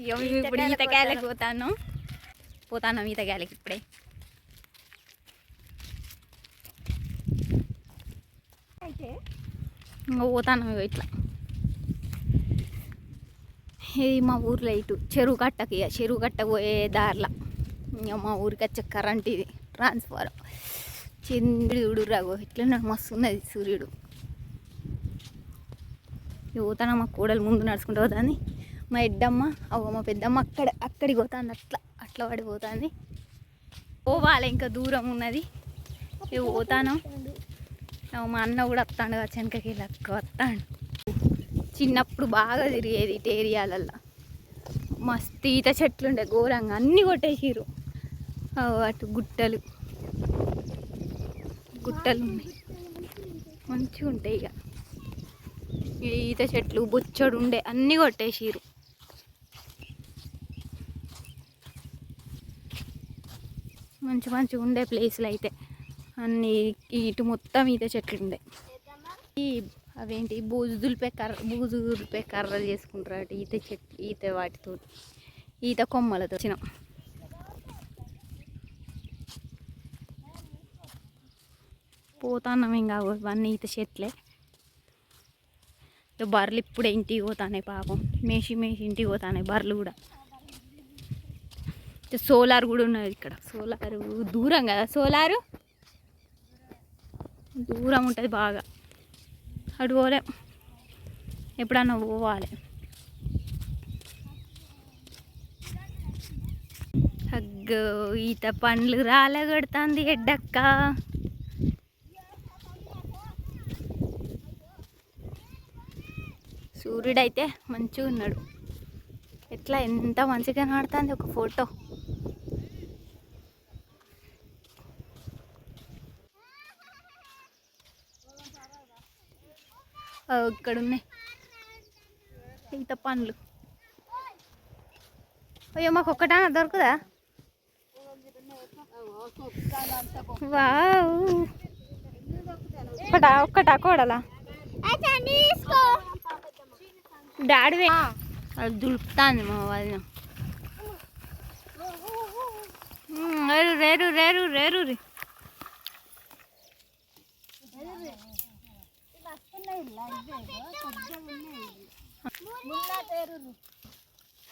ఇక మేము ఇప్పుడు ఈతకాయలకు పోతాను పోతాను ఈతకాయలకి ఇప్పుడే ఇంకా పోతాను ఇట్లా ఇది మా ఊర్లో ఇటు చెరువు కట్టకి చెరువు కట్టకు పోయే దారిలో ఇంకా మా ఊరికి వచ్చే కరెంట్ ఇది ట్రాన్స్ఫారం చంద్రుడు రాగో ఇట్లా మస్తు ఉన్నది సూర్యుడు పోతాను మా కూడలు ముందు నడుచుకుంటూ పోతుంది మా ఎడ్డమ్మ అవ్వ మా పెద్దమ్మ అక్కడ అక్కడికి పోతుంది. అట్లా అట్లా పడిపోతుంది పోవాలి ఇంకా దూరం ఉన్నది. ఇక పోతాను. మా అన్న కూడా వస్తాడు చెనకకి లెక్క వస్తాడు. చిన్నప్పుడు బాగా తిరిగేది ఇటు ఏరియాలల్లో. మస్తు ఈత చెట్లు ఉండే ఘోరంగా. అన్నీ కొట్టేసిరు అటు గుట్టలు. గుట్టలు ఉన్నాయి. మంచిగా ఉంటాయి ఇక ఈ ఈత చెట్లు బొచ్చడు ఉండే అన్నీ కొట్టేసిరు మంచి మంచిగా ఉండే ప్లేస్లు అయితే. అన్ని ఇటు మొత్తం ఈత చెట్లు ఉండే. ఈ అవేంటి? బూజు దులిపే కర్ర బూజు దులిపే కర్రలు చేసుకుంటారు అటు ఈత చెట్లు ఈత వాటితో. ఈత కొమ్మలతో వచ్చినాం. పోతాన్నాం ఇంకా ఇవన్నీ ఈత చెట్లే. బర్రెలు ఇప్పుడే ఇంటికి పోతానే పాపం. మేషి మేషి ఇంటికి పోతానే బర్రెలు కూడా. సోలార్ కూడా ఉన్నది ఇక్కడ. సోలార్ దూరం కదా సోలారు? దూరం ఉంటుంది బాగా. అటు పోలేం. ఎప్పుడన్నా పోవాలి. అగ్గో ఈత పండ్లు రాలగొడుతుంది ఎడ్డక్క. సూర్యుడైతే మంచిగా ఉన్నాడు ఎట్లా ఎంత మంచిగా కనబడుతుంది ఒక ఫోటో. ఇక్కడ ఉన్నాయి ఈత పండ్లు. అయ్యో మాకు ఒక్కటా దొరకదా? వావ్. ఒక్కటా ఒక్కటా కోడలా? డాడీ అది దులుపుతాను మా వాళ్ళని రేరు రేరు రేరు రేరు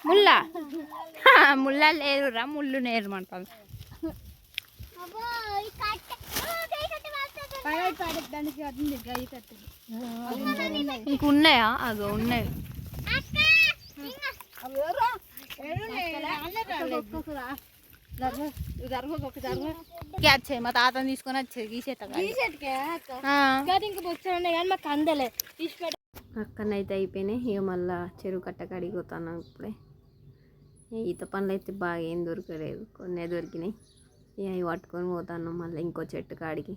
ముల్లా హా, ముల్లా లేరురా ముళ్ళు నేరు అంటాను ఇంక ఉన్నాయా. అగో ఉన్నాయి క్యాచ్ చేయి మా తాతని తీసుకొని వచ్చేది మాకు అందలే. తీసి పెట్ట అక్కడనైతే అయిపోయినాయి. ఇక మళ్ళా చెరువు కట్ట కాడికి పోతాను ఇప్పుడే. ఈత పండ్లు అయితే బాగా ఏం దొరకలేదు. కొన్ని దొరికినాయి. ఇక అవి పట్టుకొని పోతాను మళ్ళీ ఇంకో చెట్టు కాడికి.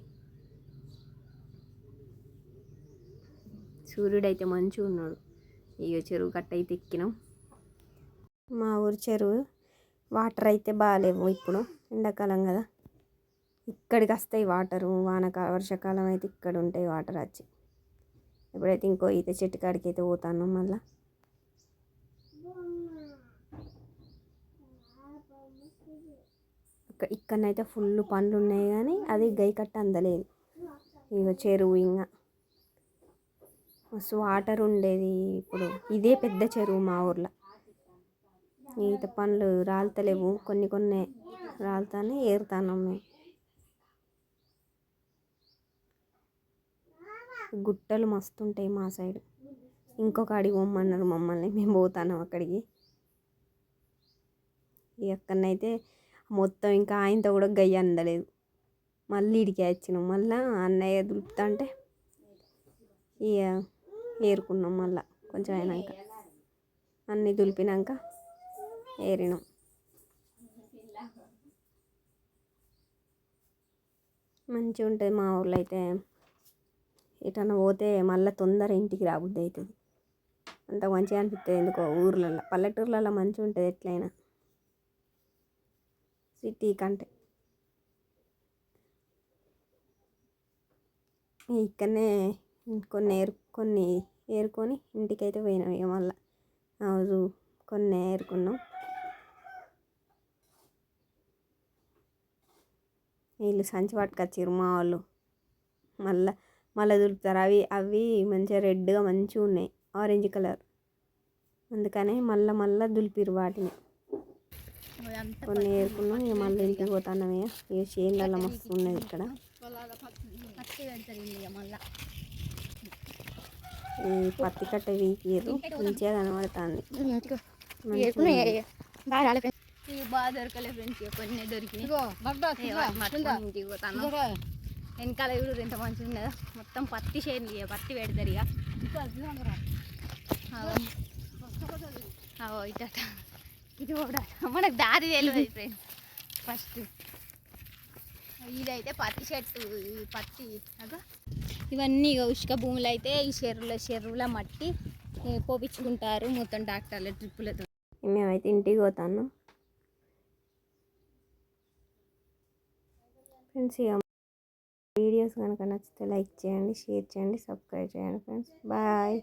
సూర్యుడు అయితే మంచిగా ఉన్నాడు. ఇక చెరువు కట్ట అయితే ఎక్కినాం. మా ఊరి చెరువు వాటర్ అయితే బాగాలేవు ఇప్పుడు ఎండాకాలం కదా. ఇక్కడికి వస్తాయి వాటరు వానకాలం వర్షాకాలం అయితే ఇక్కడ ఉంటాయి వాటర్ వచ్చి ఇప్పుడైతే ఇంకో ఈత చెట్టు కాడికి అయితే పోతాను మళ్ళా. ఇక్కడనైతే ఫుల్ పండ్లు ఉన్నాయి కానీ అది గై కట్ట అందలేదు. ఇక చెరువు ఇంకా మస్తు వాటర్ ఉండేది ఇప్పుడు. ఇదే పెద్ద చెరువు మా ఊర్లో. ఈత పండ్లు రాలుతలేవు. కొన్ని కొన్ని రాలుతానే ఏరుతాను మేము. గుట్టలు మస్తు ఉంటాయి మా సైడ్. ఇంకొక అడిగి పోమన్నారు మమ్మల్ని. మేము పోతాను అక్కడికి. ఇక అక్కడనైతే మొత్తం ఇంకా ఆయనతో కూడా గయ్య అందలేదు. మళ్ళీ ఇడికి వచ్చినాం. మళ్ళీ అన్నయ్య దులుపుతా అంటే ఇక ఏరుకున్నాం మళ్ళీ కొంచెం అయినాక. అన్నీ దులిపినాక ఏరినాం. మంచిగా ఉంటుంది మా ఊర్లో అయితే. ఎటన్నా పోతే మళ్ళీ తొందర ఇంటికి రాబుద్ది అవుతుంది. అంత మంచిగా అనిపిస్తుంది ఎందుకో ఊర్లలో పల్లెటూర్లలో మంచిగా ఉంటుంది ఎట్లయినా. సిటీ కంటే. ఇక్కడనే కొన్ని ఏరు కొన్ని ఏరుకొని ఇంటికైతే పోయినాం ఇక మళ్ళీ. రోజు కొన్ని ఏరుకున్నాం. వీళ్ళు సంచి పట్టుకొచ్చారు మా వాళ్ళు. మళ్ళీ మళ్ళీ దులుపుతారు. అవి అవి మంచిగా రెడ్గా మంచిగా ఉన్నాయి. Orange colour. అందుకనే మళ్ళీ మళ్ళీ దులిపిరు వాటిని. కొన్ని ఏరుకున్నాం ఇక మళ్ళీ ఇంటికి పోతున్నాం ఇక ఇక చేనులలో మస్తు ఉన్నది ఇక్కడ. ఈ పత్తి కట్ట వీకిరు మంచిగా కనబడుతుంది. బాగా రాలే ఫ్రెండ్స్ కొన్ని దొరికినాయి. వెనకాల కూడా ఎంత మంచిగా ఉన్నదా మొత్తం పత్తి చేయండి ఇక పత్తి పెడతారు ఇక. అగో. ఇట ఇది కూడా మనకు దారి తెలియదు ఫ్రెండ్స్ ఫస్ట్ ఇదైతే పత్తి చెట్టు పత్తి. ఇవన్నీ ఇక ఉష్క భూములు అయితే ఈ చెరువుల చెరువుల మట్టి పోపించుకుంటారు మొత్తం డాక్టర్ల ట్రిప్పులతో. మేమైతే ఇంటికి పోతాను ఫ్రెండ్స్ ఇక వీడియోస్ కనుక నచ్చితే లైక్ చేయండి షేర్ చేయండి సబ్స్క్రైబ్ చేయండి ఫ్రెండ్స్. బాయ్.